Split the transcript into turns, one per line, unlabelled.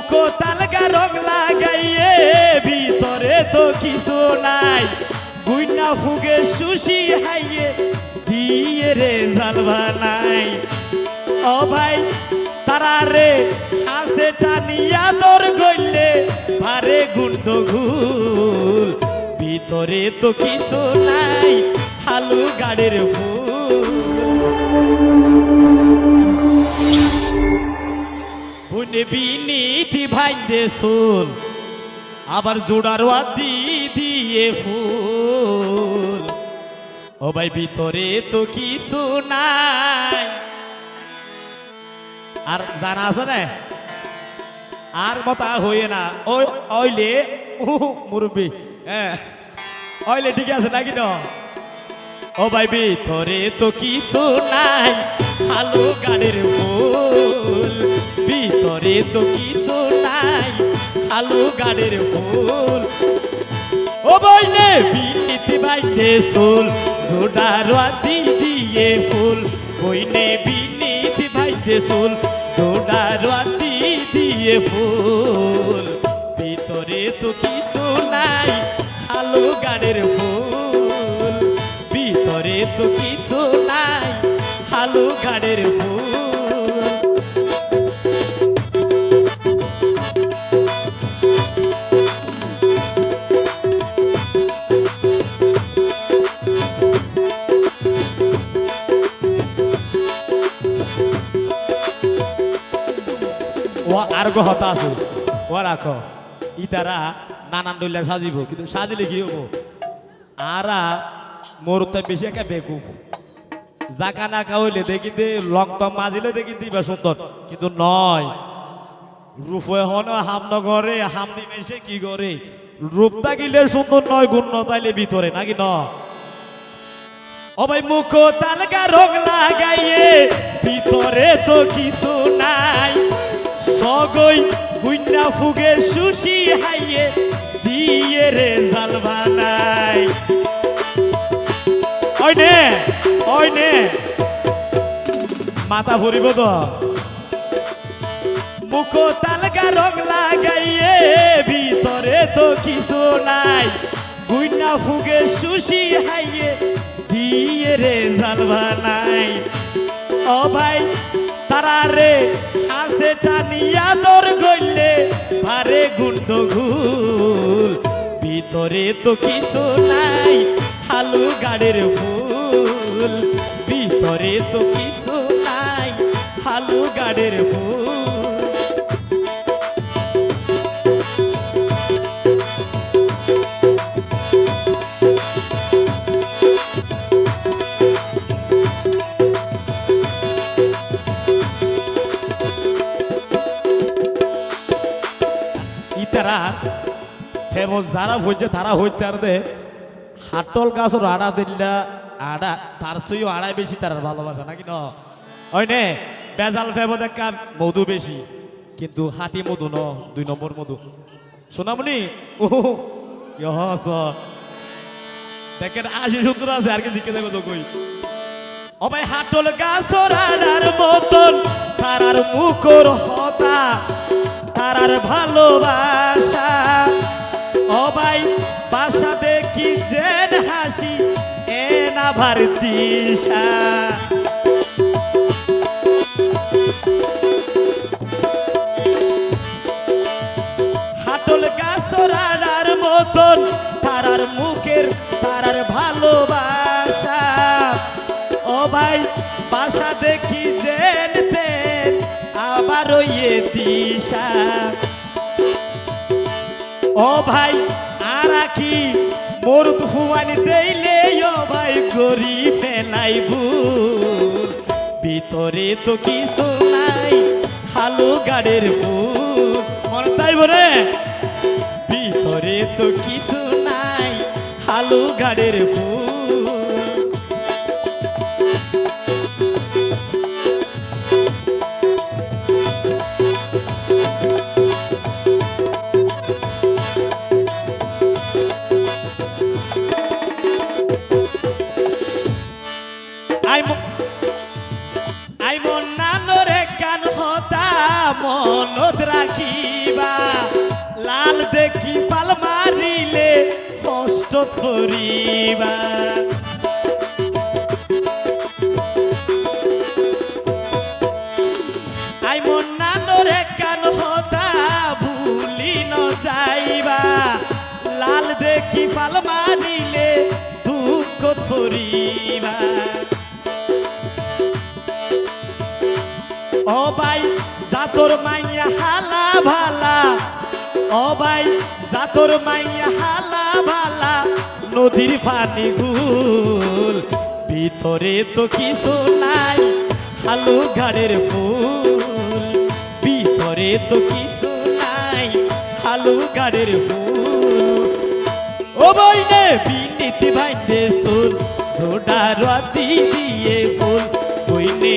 মুখ তালগা রং লাগাইয়ে, ভিতরে তো কিছু নাই। গুইনা ফুগে সুশি হাইয়ে, দিয়ে রে জালবা নাই ও ভাই, তারা রে, হাসে টানিয়া দর গইলে, ভারে গুন্ড ঘুল। ভিতরে তো কিছু নাই, হালু গাড়ির ফুল। বিনীতি ভাইন্দে সোল আবার জোড়ার দি দিয়ে ফুল ও ভাই, ভিতরে তো কিছু নাই। আর জানা আছে না? আর মতা হয়ে না। ওই অইলে মুরব্বী হ্যাঁ। অইলে ঠিক আছে নাকি না? ও ভাই, ভিতরে তো কিছু নাই। ভালো গানের ফুল। ভিতরে তো কিছু নাই, আলু গানের ফুল। ও বইনে বিনীতি বাইতে সুল জোডার দি দিয়ে ফুল। বইনে বিনীতি বাইতে সুল জোডার দি দিয়ে ফুল। ভিতরে তো কিছু নাই, আলু গানের ফুল। ভিতরে তো কিছু নাই, আলু গানের ফুল। আর গো হতা আছে। ও রাখ। ইতারা নানান ডইলা সাজিব, কিন্তু সাজিলে কি হব? আরা মোর তো বেশি একা বেকুফ জাকা নাকা হইলে দেখি দে লংতম মাজিলে দেখি দিবা সুন্দর। কিন্তু নয়, রূপ হন হাম নগরে হাম সে কি করে? রূপ তাকিলে সুন্দর নয়, গুণ ন তাইলে ভিতরে, নাকি ন? ও ভাই মুখ তালগা রং লাগাইয়ে, ভিতরে তো কিছু ফুগে সুশি হাইয়ে দিয়ে রে জাল বানাই। ওই নে ওই নে। মাথা ভরিব তো। মুখ তালগা রং লাগাইয়ে ভিতরে তো কিছু নাই। গুইনা ফুগে সুশি হাইয়ে দিয়ে রে জালবা নাই ও ভাই তারা রে হাসে টানিয়া দর গইলে ভারে গুন্ড ঘুল। ভিতরে তো কিছু নাই হালু গাড়ির ফুল। ভিতরে তো কিছু নাই হালু গাড়ির ফুল। ফেমস যারা হইছে, তারা হইতে আর দে। হাটল গাছর আড়া দিল্লা, আড়া, তার চেয়েও আড়াই বেশি তার ভালোবাসা, নাকি ন? ওই নে, বেজাল ফেব দেখা, মধু বেশি। কিন্তু হাটি মধু ন, দুই নম্বর মধু। সোনামণি ও দেখেন আশি সত্তর আছে, আর কি জিজ্ঞেস তো কই? ভাই, হাটল গাছর আড়ার মতন তারার মুখর হতা তারার ভালোবাসা। ভাই বাসা দেখি জেন হাসি এন আবার দিশা। হাটল গাছরার মতন, তারার মুখের তারার ভালোবাসা। ও ভাই, বাসা দেখি জেন তেন আবার ইয়ে দিশা। ও ভাই আর কি মোর ফুয়ানি দেইলে ভাই গরি ফেলাই ভুল। ভিতরে তো কিছু নাই, হালু গাড়ির ফুল মনে তাই বলে ভিতরে তো কিছু নাই, হালু গাড়ির ফুল মনত রাখিবা, লাল দেখি পাল মারিলে কষ্ট করিবা। আই মন নানরে কান হতা ভুলি ন যাইবা, লাল দেখি পাল মারিলে দুঃখ ধরিবা। ও জাতর ভালা ও ভাই জাতর মাইয়া হালা ভালা নদীর পানি গুল। ভিতরে তো কিছু নাই, হালু ঘাড়ের ফুল। ভিতরে তো কিছু নাই, হালু ঘাড়ের ফুল। ও বইনে বিনীতি ভাইতে সুর, জোড়া রাতি দিয়ে ফুল। বইনে